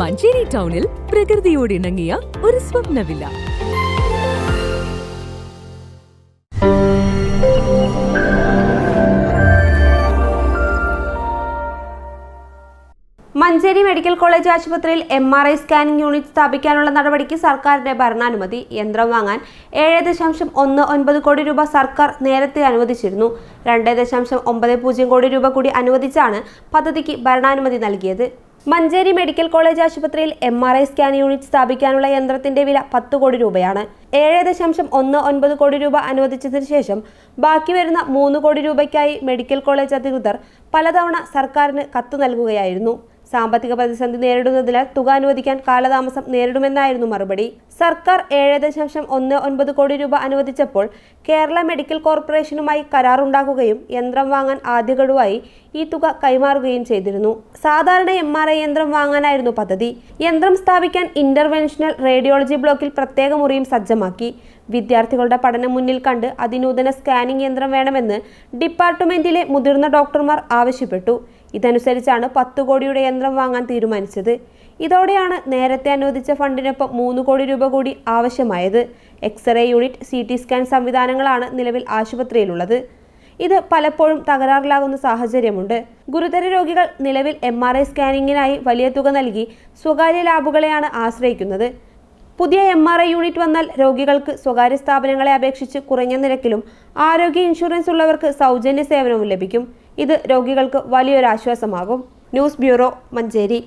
മഞ്ചേരി ടൗണിൽ പ്രകൃതിയോട് ഇണങ്ങിയ ഒരു സ്വപ്നവില്ല. മഞ്ചേരി മെഡിക്കൽ കോളേജ് ആശുപത്രിയിൽ M R I scanning unit സ്ഥാപിക്കാനുള്ള നടപടിക്ക് സർക്കാരിന്റെ ഭരണാനുമതി യന്ത്രം വാങ്ങാൻ ഏഴ് ദശാംശം ഒന്ന് ഒൻപത് കോടി രൂപ സർക്കാർ നേരത്തെ അനുവദിച്ചിരുന്നു. രണ്ട് ദശാംശം ഒമ്പത് പൂജ്യം കോടി രൂപ കൂടി അനുവദിച്ചാണ് പദ്ധതിക്ക് ഭരണാനുമതി നൽകിയത്. മഞ്ചേരി മെഡിക്കൽ കോളേജ് ആശുപത്രിയിൽ M R I scan unit സ്ഥാപിക്കാനുള്ള യന്ത്രത്തിന്റെ വില പത്ത് കോടി രൂപയാണ്. ഏഴ് ദശാംശം ഒന്ന് ഒൻപത് കോടി രൂപ അനുവദിച്ചതിനു ശേഷം ബാക്കി വരുന്ന മൂന്ന് കോടി രൂപയ്ക്കായി മെഡിക്കൽ കോളേജ് അധികൃതർ പലതവണ സർക്കാരിന് കത്ത് നൽകുകയായിരുന്നു. സാമ്പത്തിക പ്രതിസന്ധി നേരിടുന്നതിനാൽ തുക അനുവദിക്കാൻ കാലതാമസം നേരിടുമെന്നായിരുന്നു മറുപടി. സർക്കാർ ഏഴ് ദശാംശം ഒന്ന് ഒൻപത് കോടി രൂപ അനുവദിച്ചപ്പോൾ കേരള മെഡിക്കൽ കോർപ്പറേഷനുമായി കരാറുണ്ടാക്കുകയും യന്ത്രം വാങ്ങാൻ ആദ്യ ഗഡുവായി ഈ തുക കൈമാറുകയും ചെയ്തിരുന്നു. സാധാരണ എം ആർ ഐ യന്ത്രം വാങ്ങാനായിരുന്നു പദ്ധതി. യന്ത്രം സ്ഥാപിക്കാൻ ഇന്റർവെൻഷണൽ റേഡിയോളജി ബ്ലോക്കിൽ പ്രത്യേക മുറിയും സജ്ജമാക്കി. വിദ്യാർത്ഥികളുടെ പഠനം മുന്നിൽ കണ്ട് അതിനൂതന സ്കാനിംഗ് യന്ത്രം വേണമെന്ന് ഡിപ്പാർട്ട്മെന്റിലെ മുതിർന്ന ഡോക്ടർമാർ ആവശ്യപ്പെട്ടു. ഇതനുസരിച്ചാണ് പത്ത് കോടിയുടെ യന്ത്രം വാങ്ങാൻ തീരുമാനിച്ചത്. ഇതോടെയാണ് നേരത്തെ അനുവദിച്ച ഫണ്ടിനൊപ്പം മൂന്ന് കോടി രൂപ കൂടി ആവശ്യമായത്. X-ray unit C T scan സംവിധാനങ്ങളാണ് നിലവിൽ ആശുപത്രിയിലുള്ളത്. ഇത് പലപ്പോഴും തകരാറിലാകുന്ന സാഹചര്യമുണ്ട്. ഗുരുതര രോഗികൾ നിലവിൽ എം ആർ ഐ സ്കാനിങ്ങിനായി വലിയ തുക നൽകി സ്വകാര്യ ലാബുകളെയാണ് ആശ്രയിക്കുന്നത്. പുതിയ എം ആർ ഐ യൂണിറ്റ് വന്നാൽ രോഗികൾക്ക് സ്വകാര്യ സ്ഥാപനങ്ങളെ അപേക്ഷിച്ച് കുറഞ്ഞ നിരക്കിലും ആരോഗ്യ ഇൻഷുറൻസ് ഉള്ളവർക്ക് സൗജന്യ സേവനവും ലഭിക്കും. ഇത് രോഗികൾക്ക് വലിയൊരു ആശ്വാസമാകും. News bureau Manjeri.